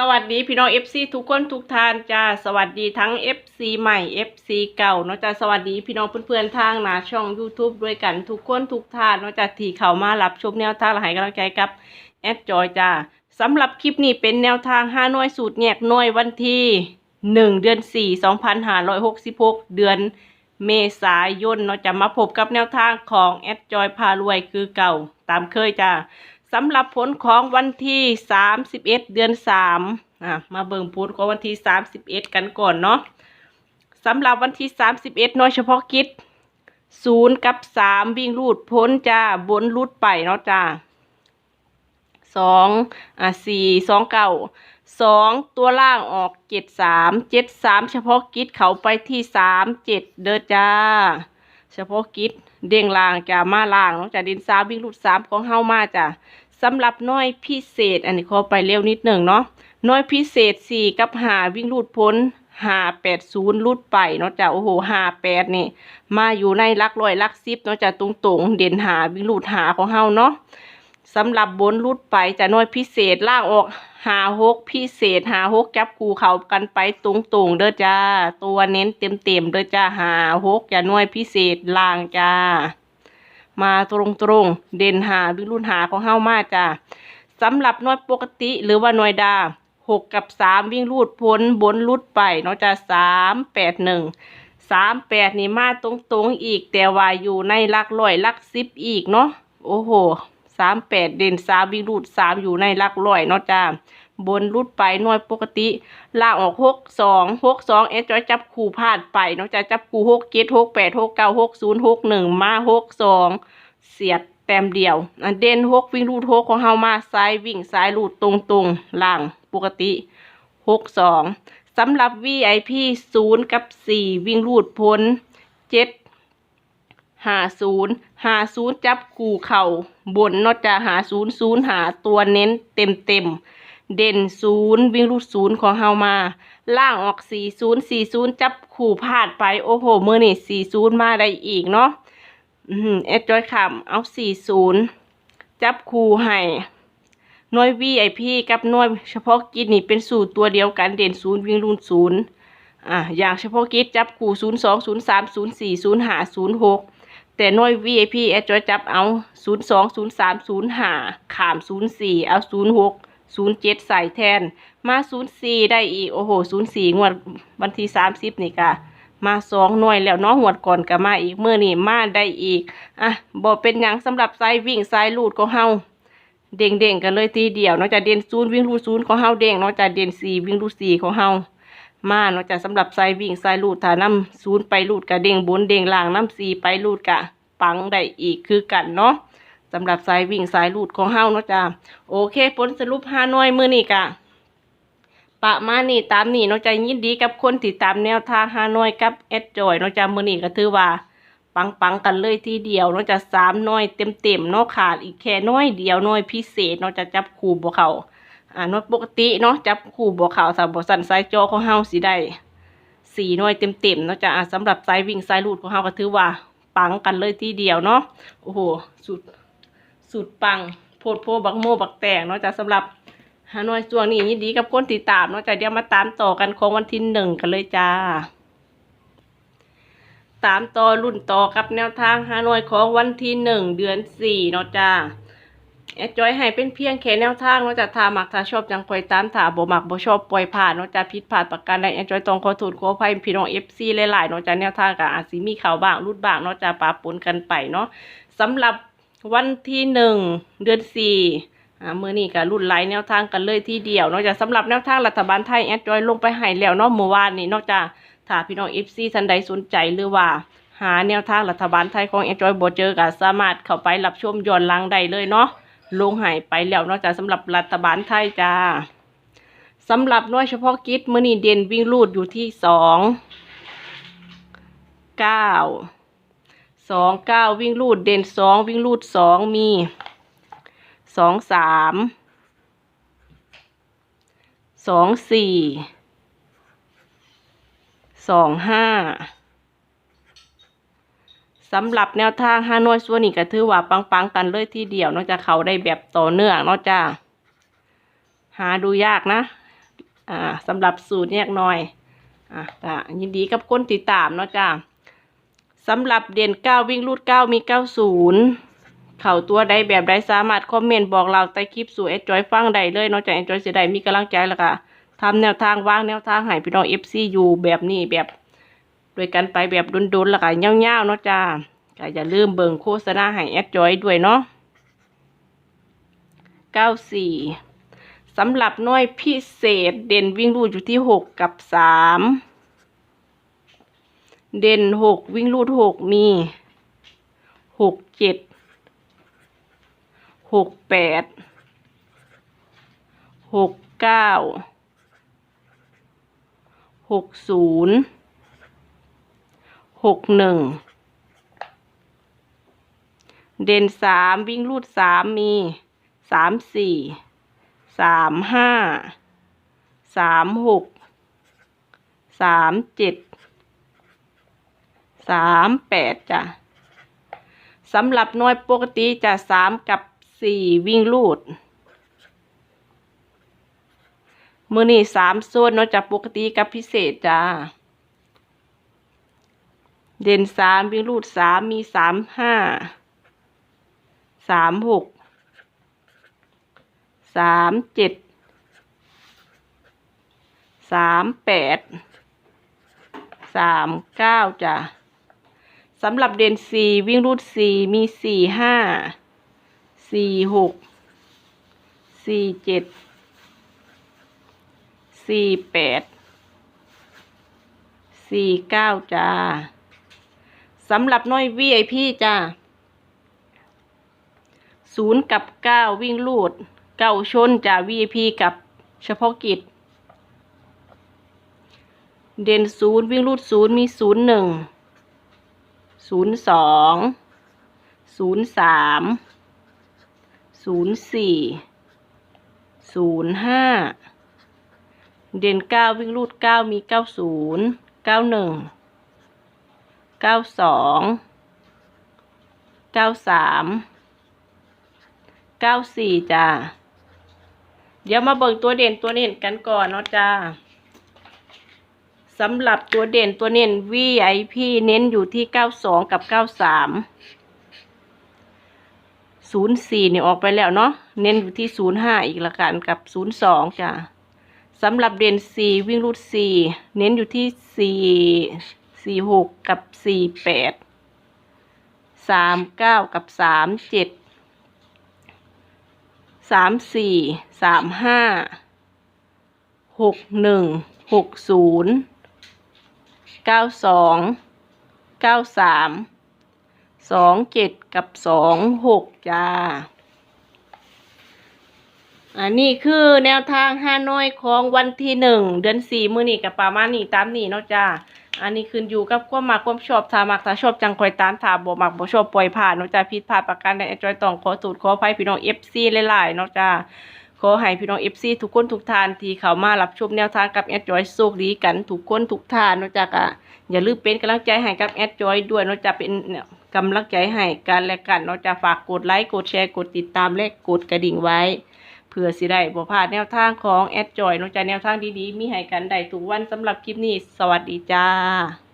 สวัสดีพี่น้อง FC ทุกคนทุกท่านจ้าสวัสดีทั้ง FC ใหม่ FC เก่าเนาะจ้าสวัสดีพี่น้องเพื่อนๆทางหน้าช่อง YouTube ด้วยกันทุกคนทุกท่านเนาะจ้าที่เข้ามารับชมแนวทางและให้กำลังใจกับแอดจอยจ้าสำหรับคลิปนี้เป็นแนวทาง5หน่วยสูตรแยกหน่วยวันที่ 1 เดือน 4 2566 เดือนเมษายนเนาะจะมาพบกับแนวทางของแอดจอยพารวยคือเก่าตามเคยจ้า สำหรับผลของวันที่ 31 เดือน3อะมาเบิ่งผลของวันที่ 31 กันก่อนเนาะสำหรับวันที่ 31น้อยเฉพาะกิจ0กับ3วิ่งรูดพ้นจ้าบนรูดไปเนาะจ้า2อะ4 2 9 2ตัวล่างออก7 3 7 3เฉพาะกิจเขาไปที่3 7เด้อจ้า เฉพาะกิจเด้งล่างจะมาล่างเนาะจะดินสามวิ่งรูดสามของเฮามาจ้ะ สำหรับน้อยพิเศษ อันนี้ขอไปเร็วนิดหนึ่งเนาะน้อยพิเศษสี่กับหาวิ่งรูดพ้นหาแปดศูนย์รูดไปเนาะจ้ะโอ้โหหาแปดนี่ มาอยู่ในลักร้อยลักสิบเนาะจ้ะตรงตรงๆเด่นหาวิ่งรูดหาของเฮาเนาะสำหรับบนรูดไปจะน้อยพิเศษล่างออกหาหกพิเศษหาหกจับคูเขากันไปตรงตรงเด้อจ้า ตัวเน้นเต็มเต็มเด้อจ้าหาหกจะน้อยพิเศษล่างจ้า มาตรงตรงๆ เด่นหาวิรุ่นหาของเฮามาจ้าสำหรับน่วยปกติหรือว่าน่วยดาหกกับสามวิ่งรูดพ้นบนรูดไปเนาะจ้าสามแปดหนึ่งสามแปดนี่มาตรงตรงๆอีก แต่ว่าอยู่ในลักร้อยลักสิบอีกเนาะโอ้โหสามแปดเด่นสามวิ่งรูดสามอยู่ในลักร้อยเนาะจ้า บนรูดไปหน่วยปกติล่างออกหกสองหกสองเอสจอยจับคู่พลาดไปนาะจ้าจับคู่หกเจ็ดหกแปดหกเก้าหกศูนย์หกหนึ่งมาหกสองเสียดแต้มเดียวอันเด่นหกวิ่งรูดหกของเฮามาซ้ายวิ่งซ้ายรูดตรงตรงล่างปกติหกสองสำหรับ VIP ศูนย์กับสี่วิ่งรูดพ้นเจ็ดหาศูนย์หาศูนย์จับคู่เข่าบนนอกจากหาศูนย์ศูนย์หาตัวเน้นเต็มเต็ม เด่นศูนย์วิ่งรูดศูนย์ของเฮามา ล่างออกสี่ศูนย์สี่ศูนย์จับคู่พลาดไป โอ้โหมือนี่สี่ศูนย์มาได้อีกเนาะอืมเอ็ดจอยขำเอาสี่ศูนย์จับคู่ให้หน่วย VIP กับน่วยเฉพาะกิจนี่เป็นสูตรตัวเดียวกันเด่นศูนย์วิ่งรุ่นศูนย์อ่าอย่างเฉพาะกิจจับคู่ศูนย์สองศูนย์สามศูนย์สี่ศูนย์ห้าศูนย์หกแต่หน่วย VIP เอดจอยจับเอาศูนย์สองศูนย์สามศูนย์ห้าขามศูนย์สี่เอาศูนย์หก ศูนย์เจ็ดใส่แทน มาศูนย์สี่ได้อีก โอ้โหศูนย์สี่งวดวันที่สามสิบนี่กะมาสองหน่วยแล้วน้องหวดก่อนก็มาอีกเมื่อนี่มาได้อีก อะบ่เป็นหยังสำหรับสายวิ่งสายลูดของเฮาเด้งเด้งกันเลยทีเดียวนอกจากเด่นศูนย์วิ่งรูดศูนย์ของเฮาเด้งนอกจากเด่นสี่วิ่งรูดสี่ของเฮามาเนอกจากสำหรับสายวิ่งสายลูดถ้านํศูนย์ไปลูดกะเด้งบนเด้งล่างนํสี่ไปลูดกะปังได้อีกคือกันเนาะ สำหรับสายวิ่งสายลูดของเฮาเนาะจ้าโอเคผลสรุปห้าหน่วยมือนี้กะประมาณนี้ตามนี้เนาะจะยินดีกับคนที่ตามแนวทางฮานอยกับแอดจอยเนาะจะมือนี้ก็ถือว่าปังปังกันเลยทีเดียวเนาะจะสามน้อยเต็มเต็มเนาะขาดอีกแค่น้อยเดียวน้อยพิเศษเนาะจะจับคู่บ่เขาอ่าน้อยปกติเนาะจับคู่บ่เขาสำหรับสันสายจอของเฮาสิได้สี่น้อยเต็มเต็มๆเนาะจะอ่าสำหรับสายวิ่งสายลูดของเฮาก็ถือว่าปังกันเลยทีเดียวเนาะ โอ้โห สุด สุดปังโพดโพบักโมบักแตกเนาะจ้ะสำหรับฮานอยช่วงนี้ยินดีกับคนติดตามเนาะจ้ะเดี๋ยวมาตามต่อกันของวันที่หนึ่งกันเลยจ้า ตามต่อรุ่นต่อกับแนวทางฮานอยของวันที่หนึ่งเดือนสี่เนาะจ้าแอดจอยให้เป็นเพียงแค่แนวทางเนาะจ้ะถ้ามักถ้าชอบจังคอยตามถ้าบ่มักบ่ชอบปล่อยผ่านเนาะจ้ะผิดพลาดประการใดแอดจอยต้องขอโทษขออภัยพี่น้องเอฟซีหลายๆเนาะจ้ะแนวทางก็อาจสิมีข่าวบ้างรุดบ้างเนาะจ้ะปะปนกันไปเนาะสำหรับ วันที่หนึ่งเดือนสี่อ่ามือนี้ก็รุ่นไลน์แนวทางกันเลยที่เดียวนอกจากสำหรับแนวทางรัฐบาลไทยแอดจอยลงไปให้แล้วนาะเมื่อวานนี้นอกจากถ้าพี่น้องเอฟซีท่านใดสนใจหรือว่า หาแนวทางรัฐบาลไทยของแอดจอยบ่เจอก็สามารถเข้าไปรับชมย้อนหลังได้เลยเนาะลงให้ไปแล้วนอกจากสำหรับรัฐบาลไทยจ้าสำหรับหน่วยเฉพาะกิจมือนี้เด่นวิ่งลูดอยู่ที่สองเก้า สองเก้าวิ่งลูดเด่นสองวิ่งลูดสองมีสองสามสองสี่สองห้าสำหรับแนวทางฮานอยส่วนนี้ก็ถือว่าปังๆกันเลยทีเดียวนอกจากเขาได้แบบต่อเนื่องนอกจากหาดูยากนะ อ่าสำหรับสูตรแยกหน่อย อะจ้ะยินดีกับคนติดตามเนาะจ้า สำหรับเด่นเก้าวิ่งรูดเก้ามีเก้าศูนย์เข่าตัวใดแบบใดสามารถคอมเมนต์บอกเราใต้คลิปสู่เอจอยฟังได้เลยนาะจ้ะเอจอยเสียดายมีกำลังใจแล้วก็ทำแนวทางวางแนวทางให้พี่น้องเอฟซีอยู่แบบนี้แบบโดยกันไปแบบดุนๆแล้วก็เงาวๆเนาะจ้าก็อย่าลืมเบิ่งโฆษณาให้แอดจอยด้วยเนาะเก้าสี่สำหรับน่วยพิเศษเด่นวิ่งรูดอยู่ที่หกกับสาม เด่นหกวิ่งรูดหกมีหกเจ็ดหกแปดหกเก้าหกศูนย์หกหนึ่งเด่นสามวิ่งรูดสามมีสามสี่สามห้าสามหกสามเจ็ด สามแปดจ้ะสำหรับหน่วยปกติจะสามกับสี่วิ่งลูด มือนี่สามส่วนเนาะจากปกติกับพิเศษจ้าเด่นสามวิ่งลูดสามมีสามห้าสามหกสามเจ็ดสามแปดสามเก้าจ้ะ สำหรับเด่นสี่วิ่งรูดสี่มีสี่ห้าสี่หกสี่เจ็ดสี่แปดสี่เก้าจ้าสำหรับน้อย VIP จ้าศูนย์กับเก้าวิ่งลูดเก้าชนจ้าก VIP กับเฉพาะกิจ เด่นศูนย์วิ่งรูดศูนย์มีศูนย์หนึ่ง ศูนย์สองศูนย์สามศูนย์สี่ศูนย์ห้าเด่นเก้าวิ่งรูดเก้ามีเก้าศูนย์เก้าหนึ่งเก้าสองเก้าสามเก้าสี่จ้าเดี๋ยวมาเบิ่งตัวเด่นตัวเด่นกันก่อนเนาะจ้า สำหรับตัวเด่นตัวเน้น VIP เน้นอยู่ที่ 92 กับ 93 04เนี่ยออกไปแล้วเนาะเน้นอยู่ที่ 05 อีกละกันกับ 02จ้ะสำหรับเด่น 4 วิ่งรูด 4 เน้นอยู่ที่ 4 46 กับ 48 39 กับ 37 34 35 61 60 เก้าสองเก้าสามสองเจ็ดกับสองหกจ้า อันนี้คือแนวทางฮาน้อยของวันที่หนึ่งเดือนสี่มื้อนี้กับประมาณนี้ตามนี้เนาะจ้า อันนี้ขึ้นอยู่กับความมักความชอบถามักถ้าชอบจังคอยตามถ้าบ่มักบ่ชอบปล่อยผ่านเนาะจ้าผิดพลาดประการใดจอยต้องขอสูตรขออภัยพี่น้อง FC หลายๆเนาะจ้า อให้พี่น้อง FC ทุกคนทุกท่านที่เข้ามารับชมแนวทางกับแอดจอยโชคดีกันทุกคนทุกท่านนาะจ้าก็อย่าลืมเป็นกำลังใจให้กับแอดจอยด้วยเนาะจ้าเป็นกำลังใจให้กันและกันเนาะจ้าฝากกดไลค์กดแชร์กดติดตามและกดกระดิ่งไว้เพื่อสิได้บ่พลาดแนวทางของแอดจอยเนาะจ้าแนวทางดีๆ มีให้กันได้ทุกวันสำหรับคลิปนี้ สวัสดีจ้า